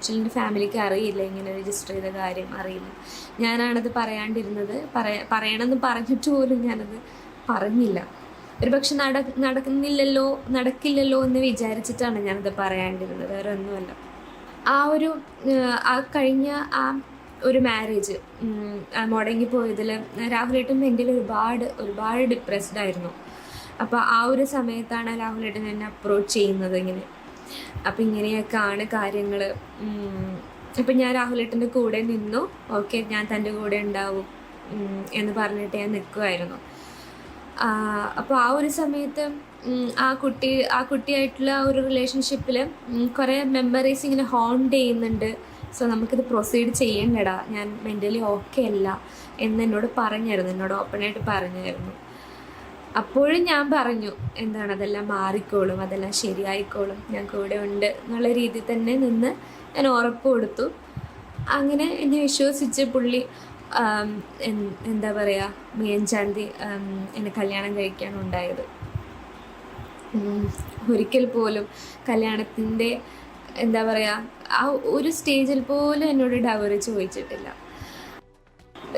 Actually ഫാമിലിക്ക് അറിയില്ല ഇങ്ങനെ രജിസ്റ്റർ ചെയ്ത കാര്യം അറിയില്ല. ഞാനാണത് പറയാണ്ടിരുന്നത്. പറയാ പറയണമെന്ന് പറഞ്ഞിട്ട് പോലും ഞാനത് പറഞ്ഞില്ല. ഒരു പക്ഷെ നട നടക്കുന്നില്ലല്ലോ നടക്കില്ലല്ലോ എന്ന് വിചാരിച്ചിട്ടാണ് ഞാനത് പറയാണ്ടിരുന്നത്. വേറെ ഒന്നുമല്ല ആ ഒരു ആ കഴിഞ്ഞ ആ ഒരു മാരേജ് മുടങ്ങിപ്പോയതിൽ രാഹുലേട്ടൻ എന്റെ ഒരുപാട് ഒരുപാട് ഡിപ്രസ്ഡ് ആയിരുന്നു. അപ്പോൾ ആ ഒരു സമയത്താണ് രാഹുലേട്ടൻ എന്നെ അപ്രോച്ച് ചെയ്യുന്നത് ഇങ്ങനെ. അപ്പം ഇങ്ങനെയൊക്കെയാണ് കാര്യങ്ങൾ അപ്പം ഞാൻ രാഹുലേട്ടന്റെ കൂടെ നിന്നു. ഓക്കെ ഞാൻ തന്റെ കൂടെ ഉണ്ടാവും എന്ന് പറഞ്ഞിട്ട് ഞാൻ നിൽക്കുമായിരുന്നു അപ്പോൾ ആ ഒരു സമയത്ത് ആ കുട്ടി ആ കുട്ടിയായിട്ടുള്ള ആ ഒരു റിലേഷൻഷിപ്പിൽ കുറേ മെമ്മറീസ് ഇങ്ങനെ ഹോണ്ട് ചെയ്യുന്നുണ്ട്. സോ നമുക്കിത് പ്രൊസീഡ് ചെയ്യണ്ടടാ. ഞാൻ മെന്റലി ഓക്കെ അല്ല എന്ന് എന്നോട് പറഞ്ഞായിരുന്നു. എന്നോട് ഓപ്പണായിട്ട് പറഞ്ഞായിരുന്നു. അപ്പോഴും ഞാൻ പറഞ്ഞു എന്താണ്? അതെല്ലാം മാറിക്കോളും അതെല്ലാം ശരിയായിക്കോളും. ഞാൻ കൂടെ ഉണ്ട് എന്നുള്ള രീതിയിൽ തന്നെ നിന്ന് ഞാൻ ഉറപ്പ് കൊടുത്തു. അങ്ങനെ എന്നെ വിശ്വസിച്ച് പുള്ളി എന്താ പറയുക മേഞ്ചാന്തി എന്നെ കല്യാണം കഴിക്കാൻ ഉണ്ടായത്. ഒരിക്കൽ പോലും കല്യാണത്തിന്റെ എന്താ പറയുക ആ ഒരു സ്റ്റേജിൽ പോലും എന്നോട് ഡവറി ചോദിച്ചിട്ടില്ല.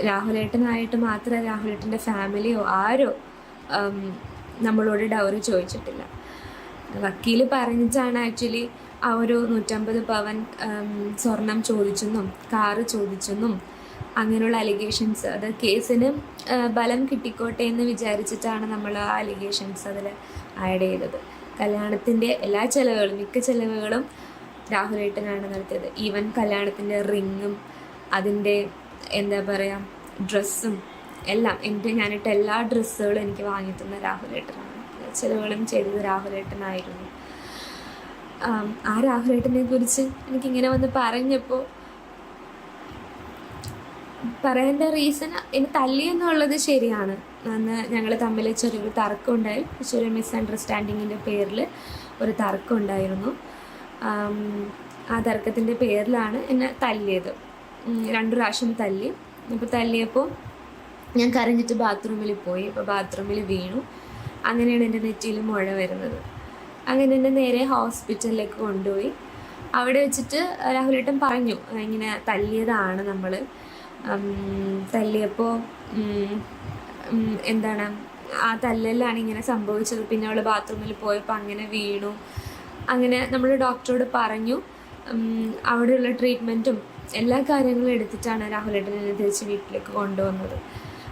രാഹുലേട്ടനായിട്ട് മാത്രമേ രാഹുലേട്ടന്റെ ഫാമിലിയോ ആരോ നമ്മളോട് ഡൗറി ചോദിച്ചിട്ടില്ല. വക്കീൽ പറഞ്ഞിട്ടാണ് ആക്ച്വലി ആ ഒരു നൂറ്റമ്പത് പവൻ സ്വർണം ചോദിച്ചെന്നും കാറ് ചോദിച്ചെന്നും അങ്ങനെയുള്ള അലിഗേഷൻസ് അത് കേസിന് ബലം കിട്ടിക്കോട്ടെ എന്ന് വിചാരിച്ചിട്ടാണ് നമ്മൾ ആ അലിഗേഷൻസ് അതിൽ ആഡ് ചെയ്തത്. കല്യാണത്തിന്റെ എല്ലാ ചിലവുകളും മിക്ക ചിലവുകളും രാഹുലേട്ടനാണ് നടത്തിയത് ഈവൻ കല്യാണത്തിന്റെ റിങ്ങും അതിന്റെ എന്താ പറയുക ഡ്രസ്സും എല്ലാം. എന്റെ ഞാനിട്ട എല്ലാ ഡ്രസ്സുകളും എനിക്ക് വാങ്ങി തന്ന രാഹുലേട്ടനാണ്. ചിലവുകളും ചെയ്തത് രാഹുലേട്ടനായിരുന്നു. ആ രാഹുലേട്ടനെ കുറിച്ച് എനിക്കിങ്ങനെ വന്ന് പറഞ്ഞപ്പോൾ പറയേണ്ട റീസൺ എന്നെ തല്ലി എന്നുള്ളത് ശരിയാണ്. അന്ന് ഞങ്ങൾ തമ്മിൽ ചെറിയൊരു തർക്കം ഉണ്ടായി മിസ് മിസ്അണ്ടർസ്റ്റാൻഡിങ്ങിന്റെ പേരിൽ ഒരു തർക്കം ഉണ്ടായിരുന്നു ആം, തർക്കത്തിന്റെ പേരിലാണ് എന്നെ തല്ലിയത്. രണ്ടു പ്രാവശ്യം തല്ലി. അപ്പോൾ തല്ലിയപ്പോൾ ഞാൻ കരഞ്ഞിട്ട് ബാത്റൂമിൽ പോയി അപ്പോൾ ബാത്റൂമിൽ വീണു. അങ്ങനെയാണ് എന്റെ നെറ്റിയിൽ മുഴ വരുന്നത്. അങ്ങനെ എന്നെ നേരെ ഹോസ്പിറ്റലിലേക്ക് കൊണ്ടുപോയി. അവിടെ വെച്ചിട്ട് രാഹുലേട്ടൻ പറഞ്ഞു ഇങ്ങനെ തല്ലിയതാണ് നമ്മൾ തല്ലിയപ്പോൾ എന്താണ് ആ തല്ലലാണ് ഇങ്ങനെ സംഭവിച്ചത്. പിന്നെ അവൾ ബാത്റൂമിൽ പോയപ്പോൾ അങ്ങനെ വീണു. അങ്ങനെ നമ്മൾ ഡോക്ടറോട് പറഞ്ഞു അവിടെയുള്ള ട്രീറ്റ്മെന്റും എല്ലാ കാര്യങ്ങളും എടുത്തിട്ടാണ് രാഹുലേട്ടൻ എന്നെ തിരിച്ച് വീട്ടിലേക്ക് കൊണ്ടുവന്നത്.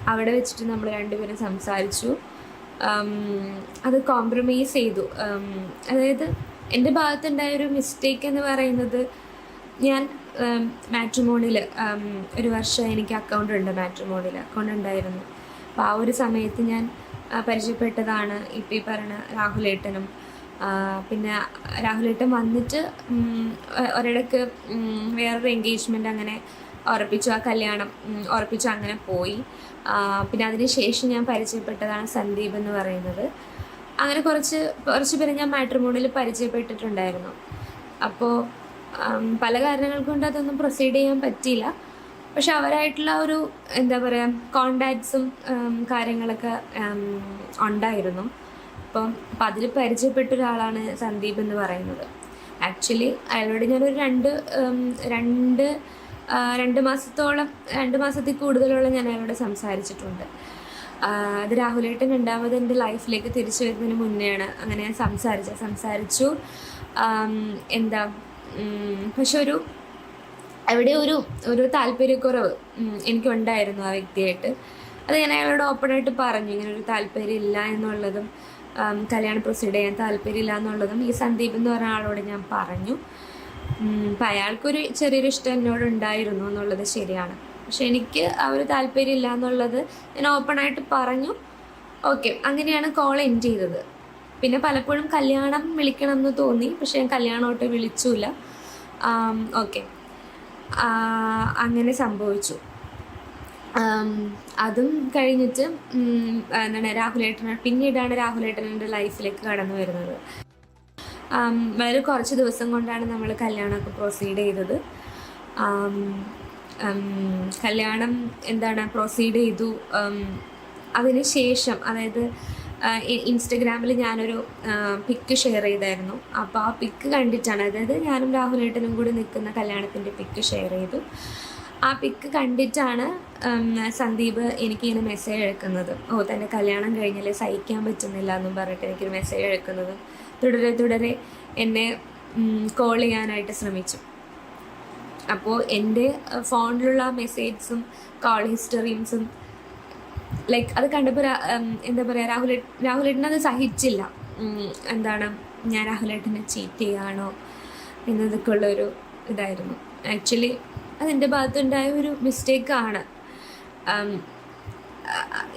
അവിടെ വെച്ചിട്ട് നമ്മൾ രണ്ടുപേരും സംസാരിച്ചു. അത് കോംപ്രമൈസ് ചെയ്തു. അതായത് എന്റെ ഭാഗത്തുണ്ടായ ഒരു മിസ്റ്റേക്ക് എന്ന് പറയുന്നത് ഞാൻ മാട്രിമോണിൽ ഒരു വർഷം എനിക്ക് അക്കൗണ്ട് ഉണ്ട് മാട്രിമോണിൽ അക്കൗണ്ട് ഉണ്ടായിരുന്നു. അപ്പോൾ ആ ഒരു സമയത്ത് ഞാൻ പരിചയപ്പെട്ടതാണ് ഇപ്പം ഈ പറഞ്ഞ രാഹുലേട്ടനും. പിന്നെ രാഹുലേട്ടൻ വന്നിട്ട് ഒരിടക്ക് വേറൊരു എൻഗേജ്മെന്റ് അങ്ങനെ ഉറപ്പിച്ചു ആ കല്യാണം ഉറപ്പിച്ചു അങ്ങനെ പോയി. പിന്നെ അതിന് ശേഷം ഞാൻ പരിചയപ്പെട്ടതാണ് സന്ദീപ് എന്ന് പറയുന്നത്. അങ്ങനെ കുറച്ച് കുറച്ച് പേരെ ഞാൻ മാട്രിമോണിൽ പരിചയപ്പെട്ടിട്ടുണ്ടായിരുന്നു. അപ്പോൾ പല കാരണങ്ങൾ കൊണ്ട് അതൊന്നും പ്രൊസീഡ് ചെയ്യാൻ പറ്റിയില്ല. പക്ഷെ അവരായിട്ടുള്ള ഒരു എന്താ പറയുക കോണ്ടാക്ട്സും കാര്യങ്ങളൊക്കെ ഉണ്ടായിരുന്നു. അപ്പം അപ്പം അതിൽ പരിചയപ്പെട്ട ഒരാളാണ് സന്ദീപ് എന്ന് പറയുന്നത്. ആക്ച്വലി അയാളോട് ഞാനൊരു രണ്ട് രണ്ട് രണ്ട് മാസത്തോളം രണ്ട് മാസത്തിൽ കൂടുതലോളം ഞാൻ അയാളോട് സംസാരിച്ചിട്ടുണ്ട്. അത് രാഹുലേട്ടൻ രണ്ടാമത് എന്റെ ലൈഫിലേക്ക് തിരിച്ചു വരുന്നതിന് മുന്നെയാണ് അങ്ങനെ ഞാൻ സംസാരിച്ചത്. സംസാരിച്ചു. എന്താ പക്ഷെ ഒരു അവിടെ ഒരു ഒരു താല്പര്യക്കുറവ് എനിക്കുണ്ടായിരുന്നു ആ വ്യക്തിയായിട്ട്. അത് ഞാൻ അയാളോട് ഓപ്പണായിട്ട് പറഞ്ഞു. ഇങ്ങനെ ഒരു താല്പര്യം ഇല്ല എന്നുള്ളതും കല്യാണം പ്രൊസീഡ് ചെയ്യാൻ താല്പര്യമില്ല എന്നുള്ളതും ഈ സന്ദീപ് എന്ന് പറഞ്ഞ ആളോട് ഞാൻ പറഞ്ഞു. അപ്പം അയാൾക്കൊരു ചെറിയൊരു ഇഷ്ടം എന്നോട് ഉണ്ടായിരുന്നു എന്നുള്ളത് ശരിയാണ്. പക്ഷെ എനിക്ക് ആ ഒരു താല്പര്യം ഇല്ല എന്നുള്ളത് ഞാൻ ഓപ്പണായിട്ട് പറഞ്ഞു. ഓക്കെ അങ്ങനെയാണ് കോൾ എൻഡ് ചെയ്തത്. പിന്നെ പലപ്പോഴും കല്യാണം വിളിക്കണം എന്ന് തോന്നി പക്ഷെ ഞാൻ കല്യാണമോട്ട് വിളിച്ചില്ല ഓക്കെ അങ്ങനെ സംഭവിച്ചു. അതും കഴിഞ്ഞിട്ട് എന്താണ് രാഹുലേട്ടൻ പിന്നീടാണ് രാഹുലേട്ടൻ ലൈഫിലേക്ക് കടന്നു വരുന്നത്. വളരെ കുറച്ച് ദിവസം കൊണ്ടാണ് നമ്മൾ കല്യാണമൊക്കെ പ്രൊസീഡ് ചെയ്തത്. കല്യാണം എന്താണ് പ്രൊസീഡ് ചെയ്തു. അതിന് ശേഷം അതായത് ഇൻസ്റ്റഗ്രാമിൽ ഞാനൊരു പിക്ക് ഷെയർ ചെയ്തായിരുന്നു. അപ്പോൾ ആ പിക്ക് കണ്ടിട്ടാണ് അതായത് ഞാനും രാഹുലേട്ടനും കൂടി നിൽക്കുന്ന കല്യാണത്തിന്റെ പിക്ക് ഷെയർ ചെയ്തു. ആ പിക്ക് കണ്ടിട്ടാണ് സന്ദീപ് എനിക്കിങ്ങനെ മെസ്സേജ് അയക്കുന്നത്. ഓ തന്റെ കല്യാണം കഴിഞ്ഞാൽ സഹിക്കാൻ പറ്റുന്നില്ല എന്നും പറഞ്ഞിട്ട് എനിക്കൊരു മെസ്സേജ് അയക്കുന്നത്. തുടരെ തുടരെ എന്നെ കോൾ ചെയ്യാനായിട്ട് ശ്രമിച്ചു. അപ്പോൾ എന്റെ ഫോണിലുള്ള മെസ്സേജ്സും കോൾ ഹിസ്റ്ററീസും ലൈക്ക് അത് കണ്ടപ്പോൾ എന്താ പറയുക രാഹുൽ രാഹുലേട്ടൻ അത് സഹിച്ചില്ല. എന്താണ് ഞാൻ രാഹുലേട്ടനെ ചീറ്റ് ചെയ്യുകയാണോ എന്നതൊക്കെ ഉള്ളൊരു ഇതായിരുന്നു. ആക്ച്വലി അതെന്റെ ഭാഗത്തുണ്ടായ ഒരു മിസ്റ്റേക്കാണ്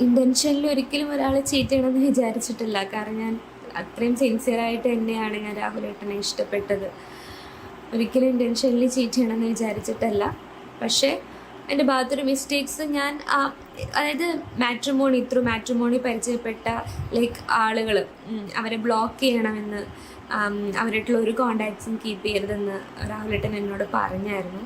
ഇന്റൻഷനിൽ ഒരിക്കലും ഒരാളെ ചീറ്റ് ചെയ്യണമെന്ന് വിചാരിച്ചിട്ടില്ല. കാരണം ഞാൻ അത്രയും സിൻസിയറായിട്ട് തന്നെയാണ് ഞാൻ രാഹുലേട്ടനെ ഇഷ്ടപ്പെട്ടത്. ഒരിക്കലും ഇന്റൻഷനിൽ ചീറ്റ് ചെയ്യണമെന്ന് വിചാരിച്ചിട്ടല്ല. പക്ഷേ എന്റെ ഭാഗത്തൊരു മിസ്റ്റേക്സ് ഞാൻ അതായത് മാട്രിമോണി ത്രൂ മാട്രിമോണി പരിചയപ്പെട്ട ലൈക്ക് ആളുകൾ അവരെ ബ്ലോക്ക് ചെയ്യണമെന്ന് അവരായിട്ടുള്ള ഒരു കോണ്ടാക്ട്സും കീപ്പ് ചെയ്യരുതെന്ന് രാഹുലേട്ടൻ എന്നോട് പറഞ്ഞായിരുന്നു.